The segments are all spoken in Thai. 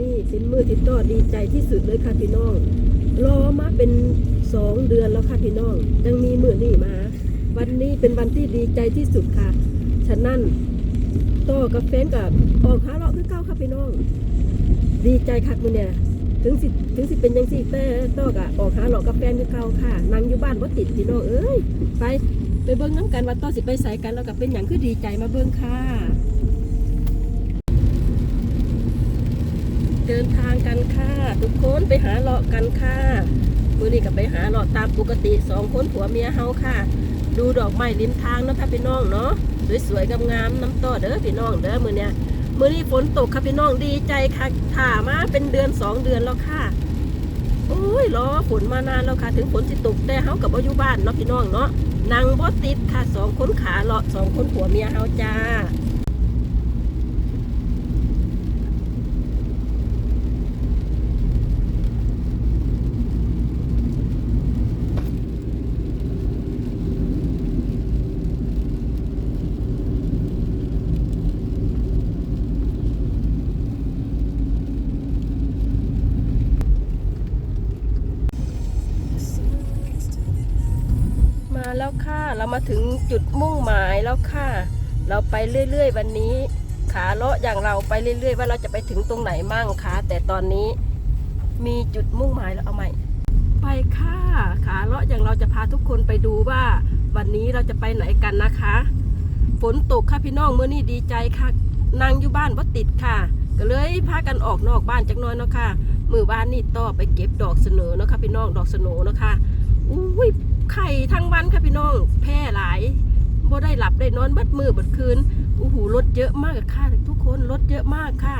นี้เป็นมือที่ต่อดีใจที่สุดเลยค่ะพี่น้องรอมาเป็นสองเดือนแล้วค่ะพี่น้องยังมีมือนี่มา วันนี้เป็นวันที่ดีใจที่สุดค่ะ ฉะนั้นต่อกับแฟนกับออกหาเลาะคือเก้าค่ะพี่น้อง ดีใจคักมือเนี่ยถึงสิถึงสิเป็นยังสิแต่ต่อกะออกหาเลาะกับแฟนคือเก่าค่ะนั่งอยู่บ้านว่าติดพี่น้องเอ้ยไปไปเบิ้งน้ำกันว่าต่อสิไปใส่กันแล้วกับเป็นอย่างคือดีใจมาเบิ้งค่ะ เดินทางกันค่ะทุกคนไปหาเลาะกันค่ะมือนี้ก็ไปหาเลาะตามปกติสองคนผัวเมียเฮาค่ะ ดูดอกไม้ริมทางเนาะค่ะพี่น้องเนาะสวยๆงามๆน้ำต่อเด้อพี่น้องเด้อมือเนี้ยมือนี้ฝนตกค่ะพี่น้องดีใจค่ะถ่ามาเป็นเดือนสองเดือนแล้วค่ะโอ้ยรอฝนมานานแล้วค่ะ ถึงฝนสิตกแต่เฮากับอายู่บ้านเนาะพี่น้องเนาะนั่งบ่ติดค่ะสองคนขาเลาะสองคนผัวเมียเฮาจ้าแล้วค่ะ เรามาถึงจุดมุ่งหมายแล้วค่ะ เราไปเรื่อย ๆ วันนี้ ขาเลาะอย่างเราไปเรื่อย ๆ ว่าเราจะไปถึงตรงไหนมั่งคะแต่ตอนนี้มีจุดมุ่งหมายแล้วเอาใหม่ ไปค่ะขาเลาะอย่างเราจะพาทุกคนไปดูว่า วันนี้เราจะไปไหนกันนะคะ ฝนตกค่ะพี่น้องเมื่อนี้ดีใจค่ะนางอยู่บ้านว่าติดค่ะ ก็เลยพากันออกนอกบ้านจักน้อยเนาะค่ะมือบ้านนี่ต่อไปเก็บดอกเสนอเนาะค่ะพี่น้องดอกเสนอเนาะค่ะอุ้ย ไข่ทั้งวันค่ะพี่น้องแพร่หลายบ่ได้หลับได้นอนบัดมือบัดคืนโอ้โหรถเยอะมากค่ะ ทุกคนรถเยอะมากค่ะ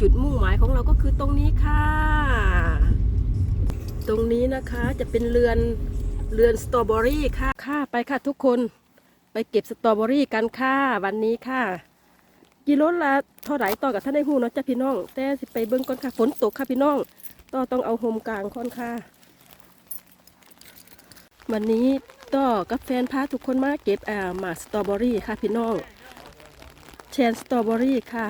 จุดมุ่งหมายของเราก็คือตรงนี้ค่ะ ตรงนี้นะคะจะเป็นเรือนเรือนสตรอเบอรี่ค่ะค่ะไปค่ะทุกคนไปเก็บสตรอเบอรี่กันค่ะวันนี้ค่ะกิโลละเท่าไหร่ต่อกับท่านได้หูเนาะจ้ะพี่น้อง แต่สิไปเบิ้งก่อนค่ะฝนตกค่ะพี่น้องต่อต้องเอาโฮมกลางค่อนค่ะ วันนี้ต่อกับแฟนพาทุกคนมาเก็บอ่าหมากสตรอเบอรี่ค่ะพี่น้องแชนสตรอเบอรี่ค่ะ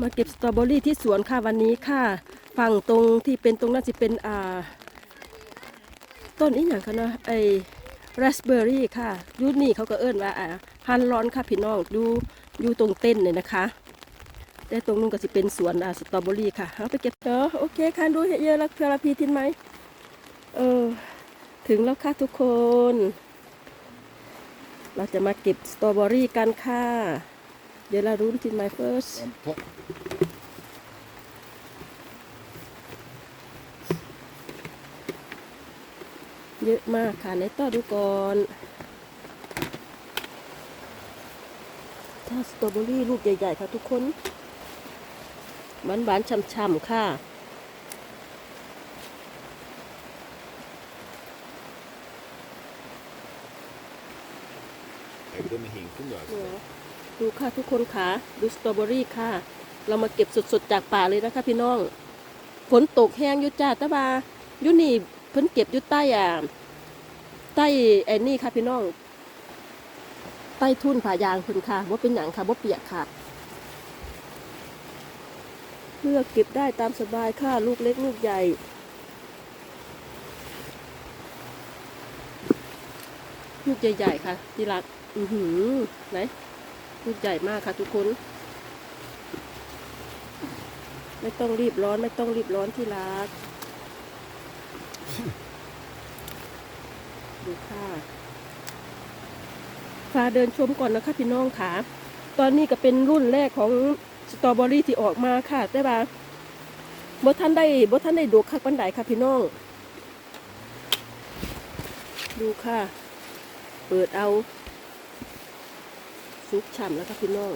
มาเก็บสตรอเบอรี่ที่สวนค่ะวันนี้ค่ะ ฝั่งตรงที่เป็นตรงนั้นจะเป็นอ่าต้นอีหยังคะนะไอราสเบอร์รี่ค่ะยูนี่เขาก็เอิ้นว่าอ่าฮันร้อนค่ะพี่น้องดูอยู่ตรงเต้นเนี่ยนะคะ แต่ตรงนู้นก็จะเป็นสวนอ่าสตรอเบอรี่ค่ะเอาไปเก็บเออโอเคค่ะดูเยอะๆแล้วเพื่อลพีทินไหมเออถึงแล้วค่ะทุกคน เราจะมาเก็บสตรอเบอรี่กันค่ะเดี๋ยวเรารุ้นทินไหม first En pop. เยอะมากค่ะในต่อดูก่อนถ้าสตรอเบอรี่ลูกใหญ่ ๆ ค่ะทุกคน หวานหวานๆฉ่ำๆค่ะ Hebben we een hing toen ดูค่ะทุกคนค่ะดูสตรอเบอรี่ค่ะ เรามาเก็บสดๆจากป่าเลยนะคะพี่น้องฝนตกแห้งอยู่จ้าแตะบาอยู่นี่เพิ่นเก็บอยู่ใต้อ่าใต้ไอ้นี่ค่ะพี่น้อง ใต้ทุ่นผายางเพิ่นค่ะว่าเป็นหยังค่ะว่าเปียกค่ะ เลือกเก็บได้ตามสบายค่ะลูกเล็กลูกใหญ่ ลูกใหญ่ๆค่ะ ที่รัก อือหือไหนลูกใหญ่มากค่ะทุกคน ไม่ต้องรีบร้อนไม่ต้องรีบร้อนที่รักดูค่ะพาเดินชมก่อนนะคะพี่น้องค่ะ ตอนนี้ก็เป็นรุ่นแรกของ สตรอเบอรี่ที่ออกมาค่ะ แต่ว่าบท่านได้บท่านได้ดูคักปันไดค่ะพี่น้อง ดูค่ะ เปิดเอาซุปฉ่ำแล้วค่ะพี่น้อง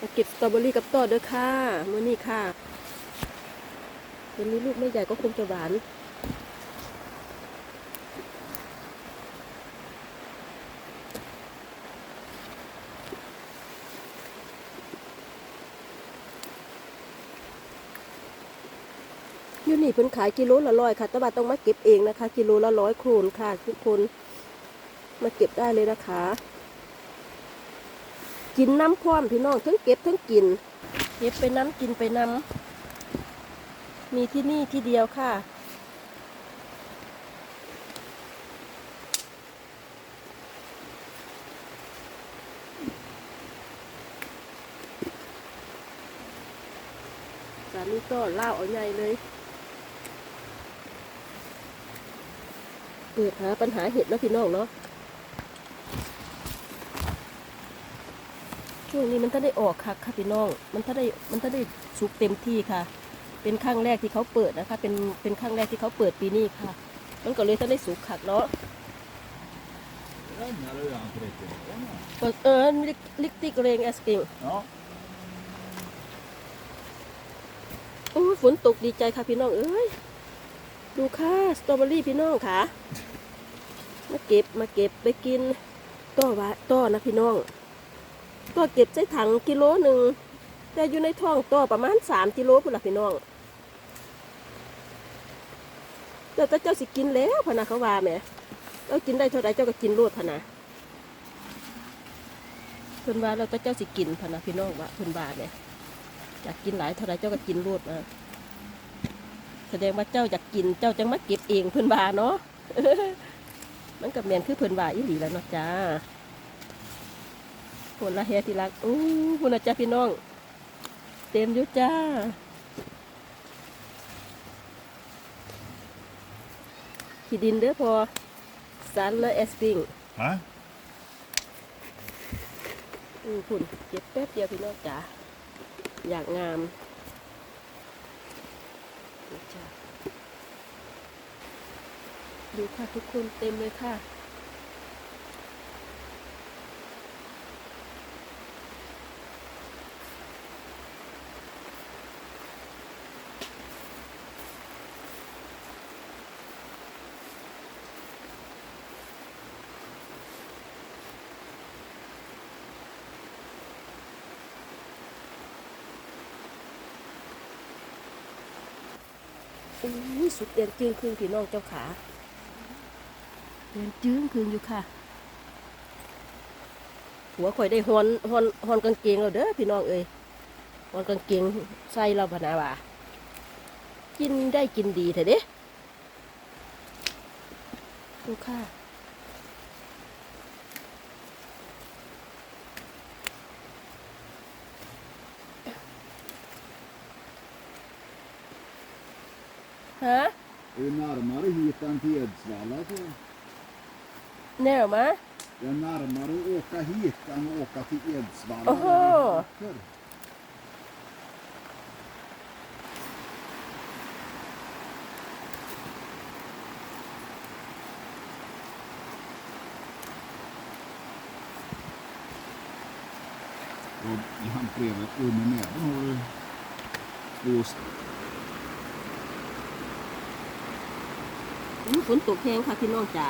มาเก็บสตรอเบอรี่กับต่อเด้อค่ะมื่อนี้ค่ะวันนี้ลูกไม่ใหญ่ก็คงจะหวาน นี่เพิ่นขายกิโลละร้อยค่ะ แต่ว่าต้องมาเก็บเองนะคะ กิโลละร้อยโครนค่ะ ทุกคนมาเก็บได้เลยนะคะ กินน้ำพร้อมพี่น้องทั้งเก็บทั้งกิน เก็บไปน้ำกินไปน้ำมีที่นี่ที่เดียวค่ะสามีก็เล่าเอาใหญ่เลย เปิดหาปัญหาเห็ดแล้วพี่น้องเนาะช่วงนี้มันถ้าได้ออกค่ะค่ะพี่น้อง มันถ้าได้มันถ้าได้สุกเต็มที่ค่ะ เป็นครั้งแรกที่เขาเปิดนะคะ เป็นเป็นครั้งแรกที่เขาเปิดปีนี้ค่ะ มันก็เลยถ้าได้สุกขักเนาะ Regnar det redan på riktigt? ก็เออลิกลิกติกเรงแอสกิง Ja. โอ้ยฝนตกดีใจค่ะพี่น้องเอ้ย ดูค่ะสตรอเบอรี่พี่น้องค่ะ มาเก็บมาเก็บไปกินต้อวะต้อนะพี่น้องต้อเก็บใส่ถังกิโลหนึ่งแต่อยู่ในท้องต้อประมาณสามกิโลพุ่นละพี่น้องแต่เจ้าสิกินแล้วพะนะเขาว่าแหม่เจ้ากินได้เท่าไรเจ้าก็กินรวดพะนะเพิ่นว่าแล้วแต่เจ้าสิกินพะนะพี่น้องว่าเพิ่นว่าเนี่ยอยากกินหลายเท่าไรเจ้าก็กินรวดมา แสดงว่าเจ้าอยากกินเจ้าจังมาเก็บเองเพิ่นว่าเนาะมันกับแมนคือเพิ่นว่าอีหลีแล้วเนาะจ้าผลละเฮที่รักอู้พุ่นนะจ้าพี่น้อง เต็มอยู่จ้าขี้ดินเด้อพอสันและเอสปิง Hä? อือพุ่นเก็บแป๊บเดียวพี่น้องจ๋าอยากงาม จ้ะดูค่ะทุกคนเต็มเลยค่ะ อุ้ยสุดแดงจึงคืนพี่น้องเจ้าขาแดงจึงคืนอยู่ค่ะ หัวข่อยได้ฮอนฮอนฮอนกางเกงเราเด้อพี่น้องเอ้ยฮอนกางเกงใส่เราพะนาว่ากินได้กินดีเถอะเด้ดูค่ะ Ha? Det är ju närmare hit än till Edsvalla. Närmare? Det är närmare att åka hit än att åka till Edsvalla. Oho. där vi åker. Under näven har du två ฝนตกแห้งค่ะพี่น้องจ๋า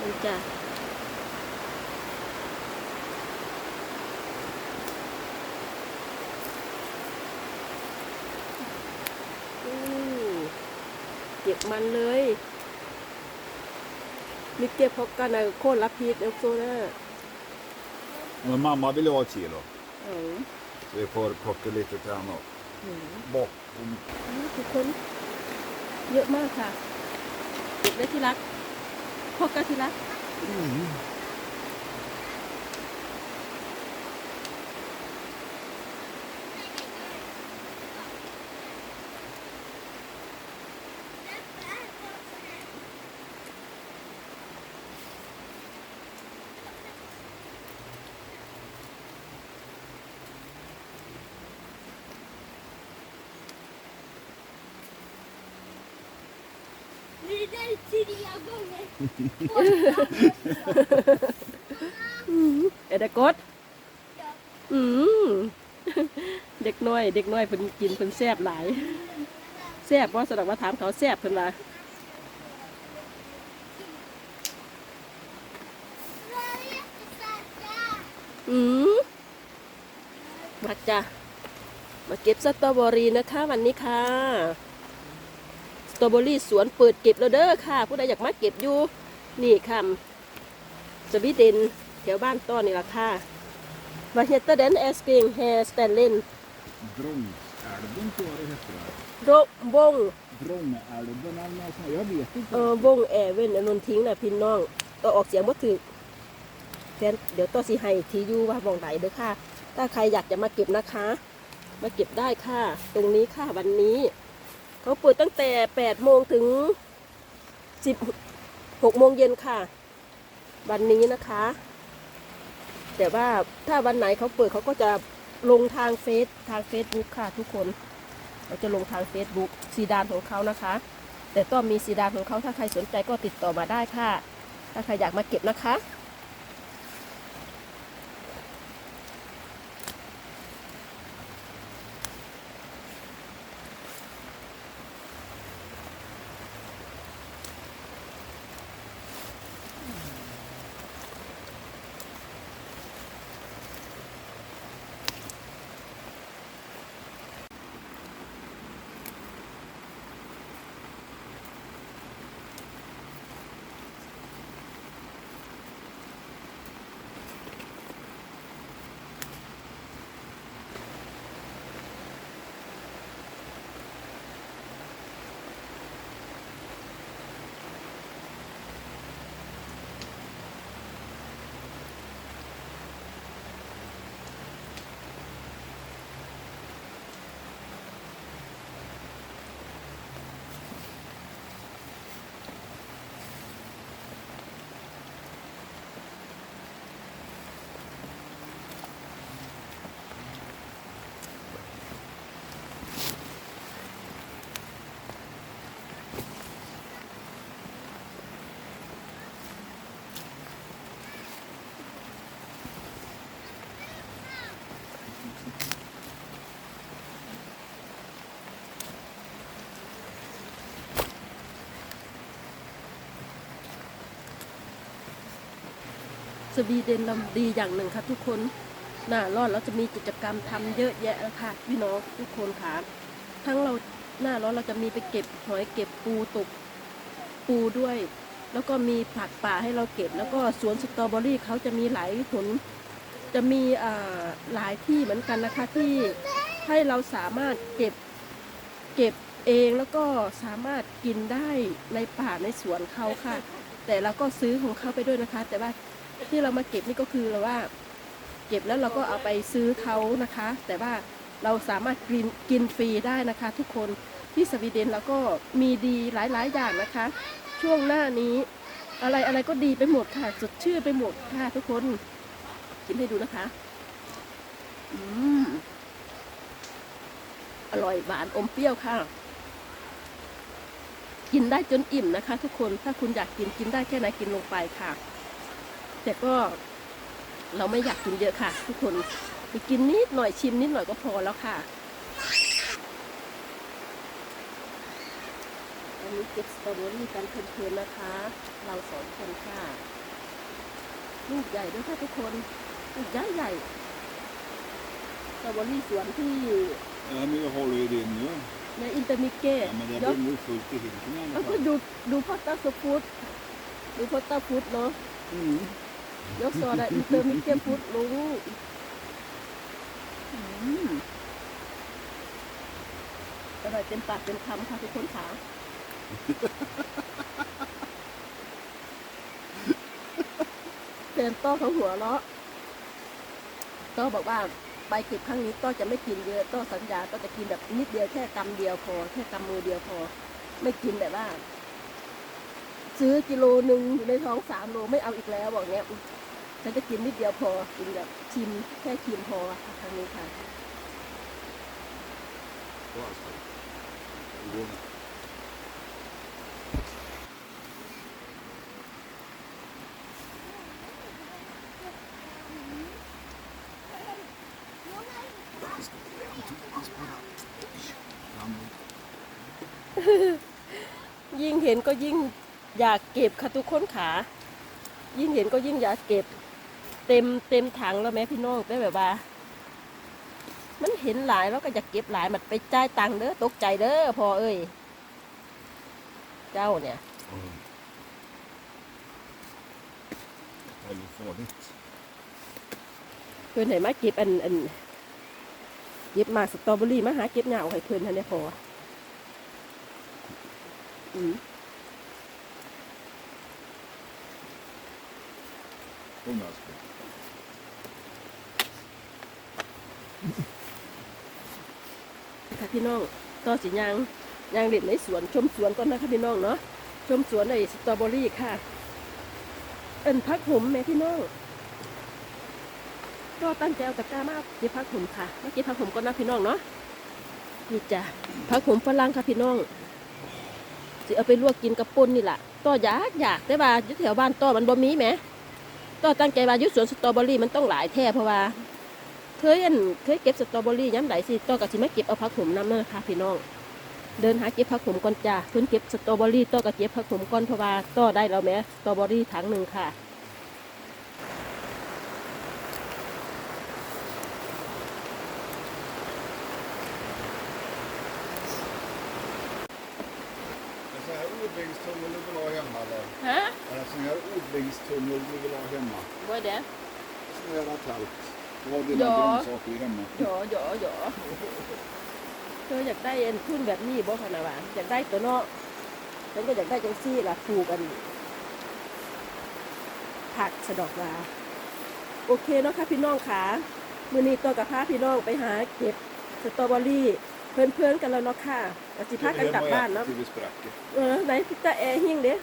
นี่จ้ะอู้เก็บมันเลยมีเก็บพกกันนะโค่นรับพีดเอลโซน่า Men mamma vill ha ett kilo. อ๋อ Så vi får plocka lite till henne också. หือ Bort. นี่ทุกคน เยอะมากค่ะเก็บได้ที่รักพกกันที่รัก Vi är där tre gånger. เอเดกดอืมเด็กน้อย เด็กน้อยเพิ่นกินเพิ่นแซ่บหลายแซ่บว่าสำหรับว่าถามเขาแซ่บเพิ่นว่าอืมมาจ้ะมาเก็บสตรอเบอรี่นะคะ วันนี้ค่ะ ตรอเบอรี่สวนเปิดเก็บแล้วเด้อค่ะ ผู้ใดอยากมาเก็บอยู่ นี่ค่ะ สวีเดนแถวบ้านต้อนนี่ล่ะค่ะ Vad heter den älskling här ställen? Brångsälven tror jag det heter. Ro- Vång, Brångälven eller något sånt. Jag vet inte. เออวงแอเว่นอนนทิ้งนะพี่น้องก็ออกเสียงบ่ถูกแฟนเดี๋ยวต่อสิให้ทีอยู่ว่าบ่งไหนเด้อค่ะ ถ้าใครอยากจะมาเก็บนะคะ มาเก็บได้ค่ะ ตรงนี้ค่ะวันนี้ เขาเปิดตั้งแต่8โมงถึง16โมงเย็นค่ะ วันนี้นะคะ แต่ว่าถ้าวันไหนเขาเปิดเขาก็จะลงทางเฟซทางเฟซบุ๊กค่ะทุกคนเราจะลงทางเฟซบุ๊กซีดานของเขานะคะ แต่ต้องมีสีดานของเขาถ้าใครสนใจก็ติดต่อมาได้ค่ะ ถ้าใครอยากมาเก็บนะคะ วีเดนเราดีอย่างหนึ่งค่ะทุกคนหน้ารอนเราจะมีกิจกรรมทำเยอะแยะแล้วค่ะพี่น้องทุกคนค่ะทั้งเราหน้าร้อนเราจะมีไปเก็บหอยเก็บปูตกปูด้วย แล้วก็มีผักป่าให้เราเก็บ แล้วก็สวนสตรอเบอรี่เขาจะมีหลายผลจะมีอ่าหลายที่เหมือนกันนะคะที่ให้เราสามารถเก็บเก็บเองแล้วก็สามารถกินได้ในป่าในสวนเขาค่ะ แต่เราก็ซื้อของเขาไปด้วยนะคะ แต่ว่า ที่เรามาเก็บนี่ก็คือเราว่า เก็บแล้วเราก็เอาไปซื้อเขานะคะ แต่ว่าเราสามารถกินกินฟรีได้นะคะ ทุกคนที่สวีเดนเราก็มีดีหลายๆอย่างนะคะ ช่วงหน้านี้อะไรอะไรก็ดีไปหมดค่ะสดชื่นไปหมดค่ะทุกคนชิมให้ดูนะคะอืมอร่อยหวานอมเปรี้ยวค่ะ กินได้จนอิ่มนะคะ ทุกคนถ้าคุณอยากกินกินได้แค่ไหนกินลงไปค่ะ แต่ก็เราไม่อยากกินเยอะค่ะ ทุกคนไปกินนิดหน่อยชิมนิดหน่อยก็พอแล้วค่ะอันนี้เก็บสตรอเบอรี่กันเพลินๆนะคะ เราสองคนค่ะลูกใหญ่ด้วยค่ะทุกคนลูกใหญ่ใหญ่สตรอเบอรี่สวนที่ Ja, men jag håller ju det nu. ในอินเตอร์มิเก้ Ja, men det เดี๋ยว blir nog fullt i hinken i แล้ alla วก็ fall. ดูดูพอตตาสฟูดดูพอตตาฟูดเนาะ Mm. ยกโซดาอินเตอร์มิเก้ฟูดลุงอืมอร่อยเต็มปากเต็มคำค่ะทุกคนขาแฟนต้อเขาหัวเราะต้อบอกว่าไปเก็บครั้งนี้ต้อจะไม่กินเยอะต้อสัญญาต้อจะกินแบบนิดเดียวแค่กำเดียวพอแค่กำมือเดียวพอ ไม่กินแบบว่า ซื้อกิโลหนึ่งอยู่ในท้องสามโลไม่เอาอีกแล้วบอกเนี้ยฉันจะกินนิดเดียวพอกินแบบชิมแค่ชิมพอค่ะครั้งนี้ค่ะยิ่งเห็นก็ยิ่ง อยากเก็บค่ะทุกคนขา ยิ่งเห็นก็ยิ่งอยากเก็บ เต็มเต็มถังแล้วแม่พี่น้องได้แบบว่า มันเห็นหลายแล้วก็อยากเก็บหลายมันไปจ่ายตังค์เด้อตกใจเด้อพอเอ้ย เจ้าเนี่ย Ja, väldigt farligt. เพื่อนไหนมาเก็บอันอันเก็บมาสตรอเบอรี่มาหาเก็บเหงาให้เพื่อนทันได้พออืม Kom nu älskling. ค่ะพี่น้องต่อสิยางยางเด็ดในสวนชมสวนก่อนนะคะพี่น้องเนาะชมสวนในสตรอเบอรี่ค่ะ เอินพักผมแม่พี่น้องก็ตั้งใจเอาตะกร้ามาเก็บพักผมค่ะเมาเก็บพักผมก่อนนะพี่น้องเนาะนี่จ้ะพักผมฝรั่งค่ะพี่น้องสิเอาไปลวกกินกับป่นนี่แหละต่ออยากอยากได้ว่าอยู่แถวบ้านต่อมันบ่มีไหม ต่อตั้งใจว่ายุสวนสตรอเบอรี่มันต้องหลายแท่เพราะว่า เคยอันเคยเก็บสตรอเบอรี่ย้ำไหลสิต่อกับสิมาเก็บเอาผักขมน้ำเนอค่ะพี่น้อง เดินหาเก็บผักขมก่อนจ้าเพิ่นเก็บสตรอเบอรี่ต่อกับเก็บผักขมก่อนเพราะว่าต่อได้แล้วแหม่สตรอเบอรี่ถังหนึ่งค่ะ odlingstunnel du vill ha hemma eller? ฮะ Är det en sån här odlingstunnel du vill ha hemma? ว่าเด้ Sån här tält. Du har dina Ja. grönsaker hemma. หยอหยอหยอเธออยากได้เอ็นทุนแบบนี้บ่คะนะว่าอยากได้ตัวเนาะฉันก็อยากได้จังซี่ล่ะปลูกกัน ผักสะดอกว่าโอเคเนาะค่ะพี่น้องขามื้อนี้ตัวกับพาพี่น้องไปหาเก็บสตรอเบอรี่ เพื่อนๆกันแล้วเนาะค่ะก็สิพากันกลับบ้านเนาะ Till vi spräcker. เออไหนพิตาแอร์หิ้งเด้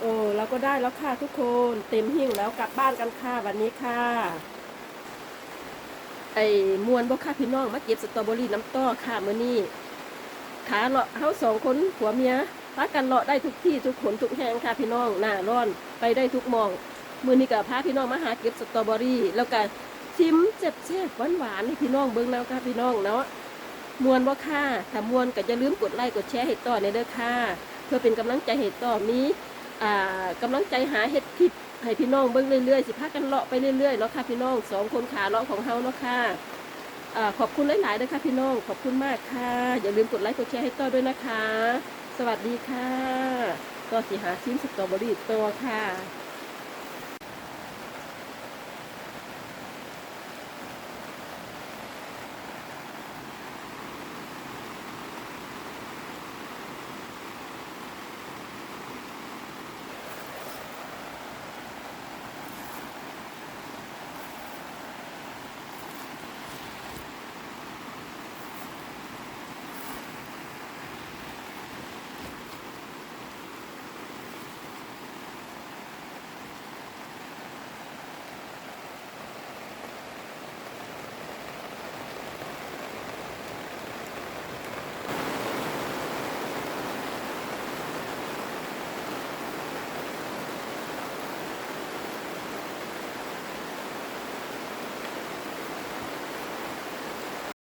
โอ้เราก็ได้แล้วค่ะทุกคนเต็มหิ้งแล้วกลับบ้านกันค่ะวันนี้ค่ะ ไอ้มวนบ่ค่ะพี่น้องมาเก็บสตรอเบอรี่น้ำต้อค่ะมื้อนี้ขาเลาะเฮาสองคนผัวเมียพากันเลาะได้ทุกที่ทุกขนทุกแห่งค่ะพี่น้องหน้าร้อนไปได้ทุกหมองมื้อนี้ก็พาพี่น้องมาหาเก็บสตรอเบอรี่แล้วก็ชิมเจ็บแซ่บหวานๆให้พี่น้องเบิ่งแล้วค่ะพี่น้องเนาะ มวนบ่ค่ะถ้ามวนก็อย่าลืมกดไลค์กดแชร์ให้ต่อในเด้อค่ะ เพื่อเป็นกำลังใจให้ต่อมีอ่ากำลังใจหาเฮ็ดคลิปให้พี่น้องเบิ่งเรื่อยๆสิพากันเลาะไปเรื่อยๆเนาะค่ะพี่น้องสองคนขาเลาะของเฮาเนาะค่ะขอบคุณหลายๆเด้อค่ะพี่น้อง ขอบคุณมากค่ะ อย่าลืมกดไลค์กดแชร์ให้ต่อด้วยนะคะ สวัสดีค่ะต่อสิหาซิมสตรอเบอรี่ต่อค่ะ